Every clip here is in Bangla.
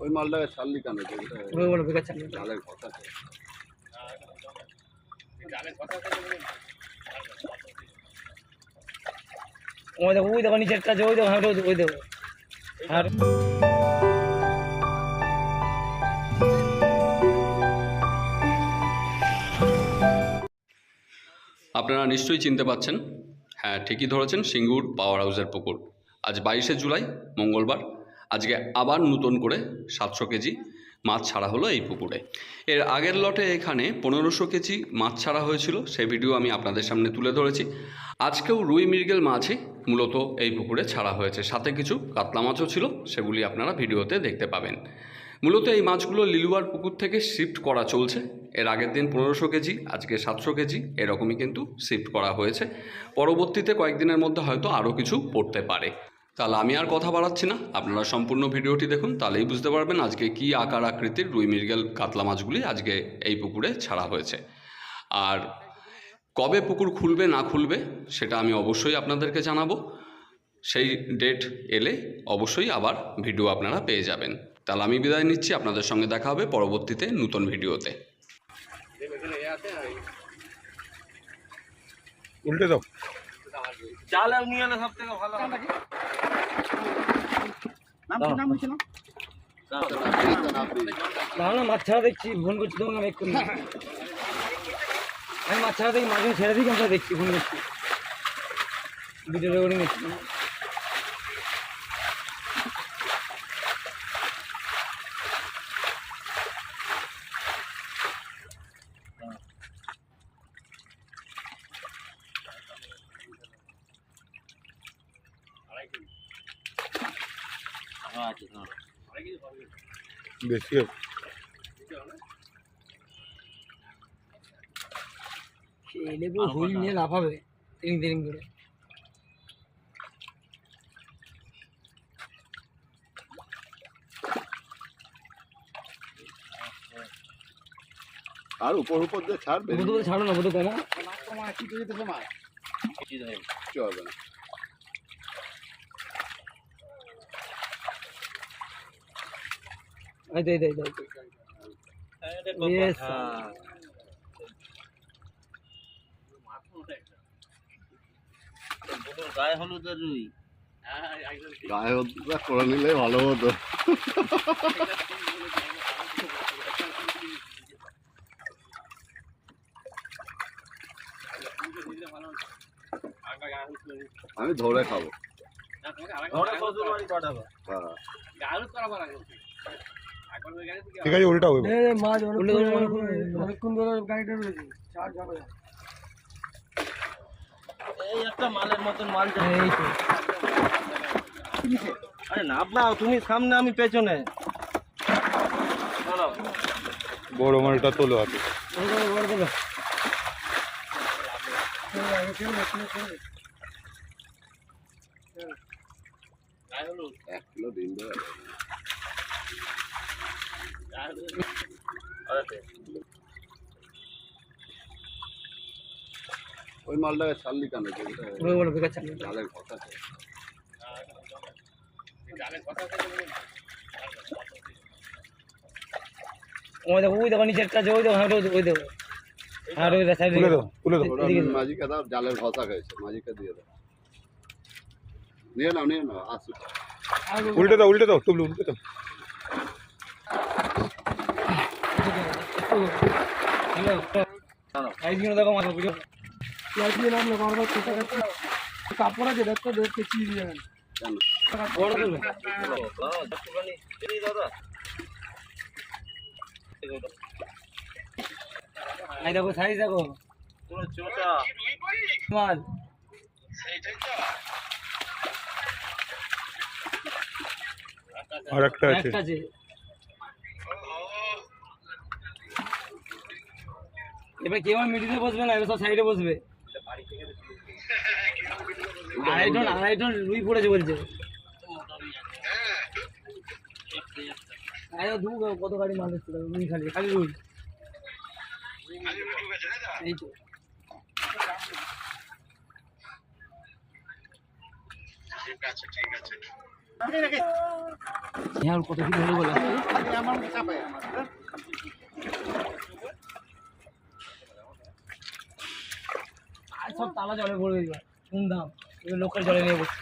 ওই মালটাকে ছাড়লি কেন? জালের কথা আছে। ওই দেখো ওই দেখো নিচের কাছে ওই দেখো হ্যাঁ ওই দেখো, ওই দেখো আর আপনারা নিশ্চয়ই চিনতে পাচ্ছেন। হ্যাঁ ঠিকই ধরেছেন সিঙ্গুর পাওয়ার হাউসের পুকুর। আজ বাইশে জুলাই মঙ্গলবার। আজকে আবার নতুন করে সাতশো কেজি মাছ ছাড়া হলো এই পুকুরে। এর আগের লটে এখানে পনেরোশো কেজি মাছ ছাড়া হয়েছিল, সেই ভিডিও আমি আপনাদের সামনে তুলে ধরেছি। আজকেও রুই মৃগেল মাছই মূলত এই পুকুরে ছাড়া হয়েছে। সাথে কিছু কাতলা মাছও ছিল, সেগুলি আপনারা ভিডিওতে দেখতে পাবেন। মূলত এই মাছগুলো লিলুয়ার পুকুর থেকে শিফট করা চলছে। এর আগের দিন পনেরোশো কেজি, আজকে সাতশো কেজি, এরকমই কিন্তু শিফট করা হয়েছে। পরবর্তীতে কয়েকদিনের মধ্যে হয়তো আরও কিছু পড়তে পারে। তাহলে আমি আর কথা বাড়াচ্ছি না। আপনারা সম্পূর্ণ ভিডিওটি দেখুন তাহলেই বুঝতে পারবেন আজকে কী আকার আকৃতির রুই মৃগেল কাতলা মাছগুলি আজকে এই পুকুরে ছাড়া হয়েছে। আর কবে পুকুর খুলবে না খুলবে সেটা আমি অবশ্যই আপনাদেরকে জানাব। সেই ডেট এলে অবশ্যই আবার ভিডিও আপনারা পেয়ে যাবেন। তাহলে আমি বিদায় নিচ্ছি আপনাদের সঙ্গে দেখা হবে পরবর্তীতে নতুন ভিডিওতে। উল্টে দাও। চাল নিয়ে সব থেকে ভালো না মাছ ছাড়া দেখছি, ফোন করছি তো আমি এক্ষুনি। আমি মাছ ছাড়া দেখি মাঝে ছেড়ে দিই আমরা দেখছি, ফোন করছি। ভিডিও রেকর্ডিং দেখছি বেশি। ছেলে হুইল নিয়ে লাফাবে তিরিং তিরিং করে। আর উপর উপর দিয়ে ছাড় বেরিয়ে বুধ ছাড়ো না বুধ কমা কিছু হবে না। এই. গায়ে হলুদের রুই গায়ে হলুদটা করে নিলে ভালো হতো আমি ধরে খাব। ধরে পাঠাবো। হ্যাঁ। ঠিক আছে উল্টাও এবার। এই মাছ অনেকক্ষণ অনেকক্ষণ ধরে গাড়িটা রয়েছে চার যাবে এই একটা মালের মতন মাল যাবে। এই তো আরে নাবলাও তুমি সামনে আমি পেছনে বড় মালটা তোলো হাতে হলুদ এক কিলো দিন। ওই মালটাকে ছাড়লি কেন? ওই বলো বেকার চালিয়ে জালের কথা ওই দেখো ওই দেখো নিচের কাছে ওই দেখো হ্যাঁ ওই দেখো, ওই দেখো। আর ওই সাইড তুলে দাও তুলে দাও। ওরা এদিকে দাও। মাঝিকে দাও জালের খাইছে মাঝিকে দিয়ে দাও। নিয়ে নাও নিয়ে নাও উল্টে দাও উল্টে দাও তুবলু উল্টে দাও হ্যালো এইদিকে দেখো মাছ বুঝো পেঁয়াজ দিয়ে নামলে বারবার ছোটো কাছে কাপড় আছে দেখো দেখতে চিড়ি যাবেন দেখো সাইজ দেখো মাল আর একটা আছে একটা আছে এবার কেউ মিডিলে বসবে না, এবার সব সাইডে বসবে। আড়াই টন আড়াই টন রুই পড়েছে বলছে। দু কত গাড়ি মাল এসেছিল রুই খালি খালি রুই। এই তো। হ্যাঁ কত কি ধরে বলে? আর সব তালা জলে পড়বে এবার শুনতাম এবার লোকের জলে নিয়ে বসছে।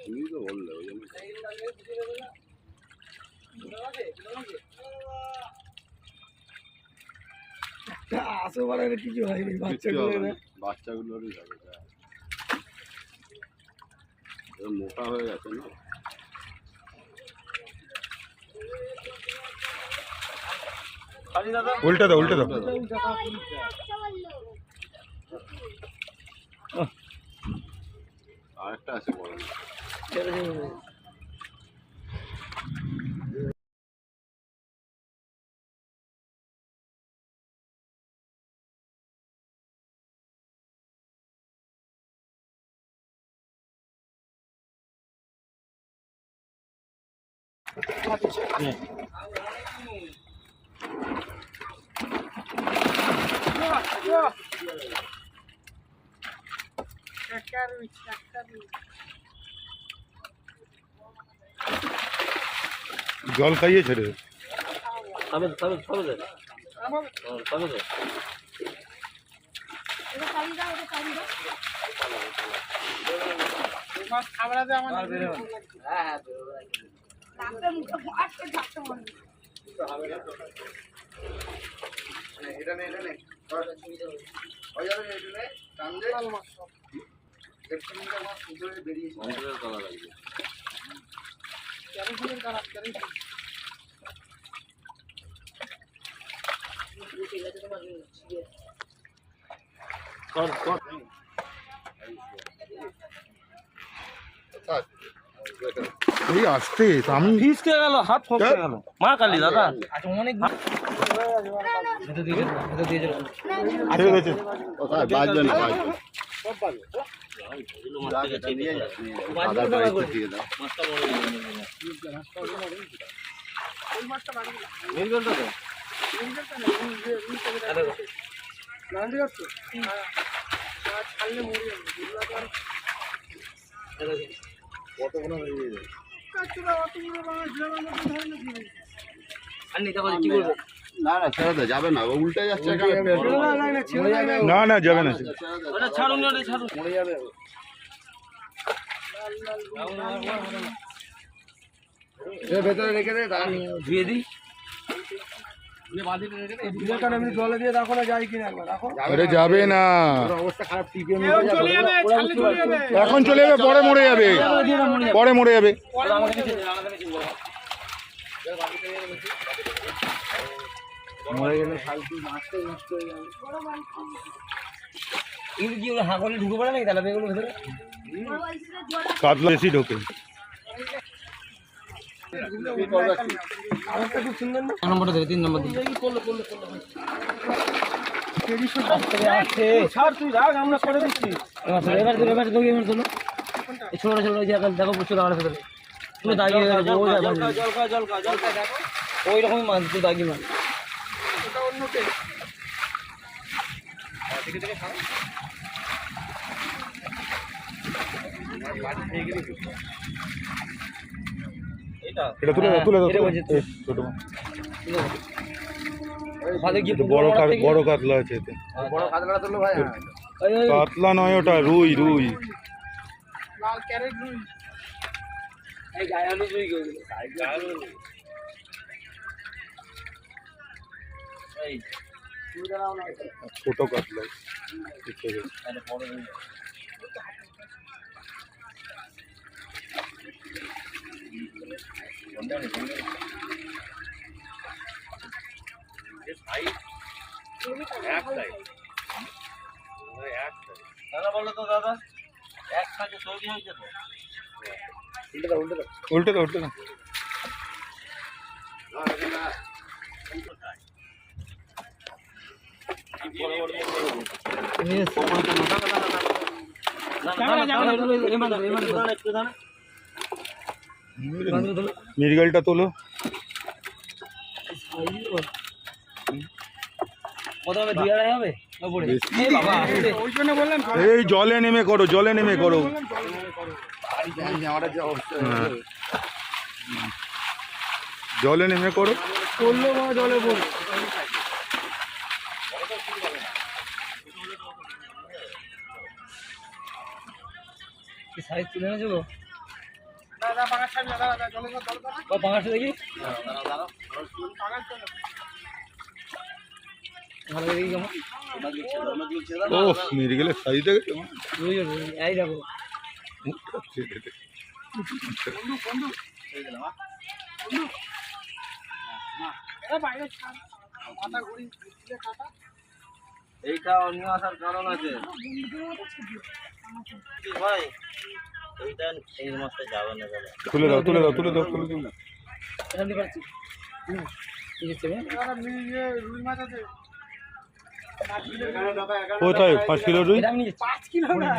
তুমি তো বললে ওই জন্য আসো বলে কিছু হয়নি না। বাচ্চাগুলোরই হবে যা। এরা মোটা হয়ে গেছে না? উল্টে দাও উল্টে দাও। আরেকটা আছে বড়। জল খাইয়ে ছেড়ে দে। খাবে খাবে খাবে দে খাবে দে। অন্তরের তলা লাগবে থাক। এই আসতে আমি ফিসকে গেল হাত ফসকে গেল। মা কালী দাদা। আচ্ছা অনেক দিয়ে ভেতর না না না ছেড়ে দে যাবে না ও উল্টে যাচ্ছে না না যাবে না। ওটা ছাড়ুন ছাড়ুন। ধুয়ে দিই রাখো রাখো যাবে না। এখন চলে যাবে পরে মরে যাবে। পরে মরে যাবে এগুলো কি ওগুলো হাঁকলে ঢুকে পড়ে নাকি তাহলে এগুলো ভেতরে? কাতলা বেশি ঢোকে আমারটা খুব সুন্দর না নম্বরটা দেবে তিন নম্বর আমরা ছোটো ছোটো দেখো প্রচুর লাগানো ভেতরে তুমি দাগিয়ে ওই রকমই মাছ তুই দাগি মাছ এটা এটা? তুলে দাও তুলে দাও ছোট বড়। বড় কাতলা আছে এতে। ওই কাতলা নয় ওটা রুই রুই। ছোট কাতলা। দাদা বলো তো দাদা এক সাথে তৈরি হয়েছে তো উল্টে দাও উল্টে দাও একটু দাঁড়া মিরগালটা তোলো কত হবে দুই আড়াই হবে ওপরে এই বাবা তোলো এই জলে নেমে করো জলে নেমে করো। হ্যাঁ। জলে নেমে করো। পড়ল বাবা জলে পড়ল সাইজ তুলে এনেছো পাঙাশটা দেখি। ভালো দেখি কেমন। ও মিরগেলের সাইজ দেখেছ রুই রুই এই দেখো। এইটা অন্য আসার কারণ আছে। ভাই? এইটা এই মাসে যাবে না তুলে দাও তুলে দাও তুলে দাও তুলে দাও। এটা নিতে পারছি কোথায়? পাঁচ কিলো রুই? পাঁচ কিলো না।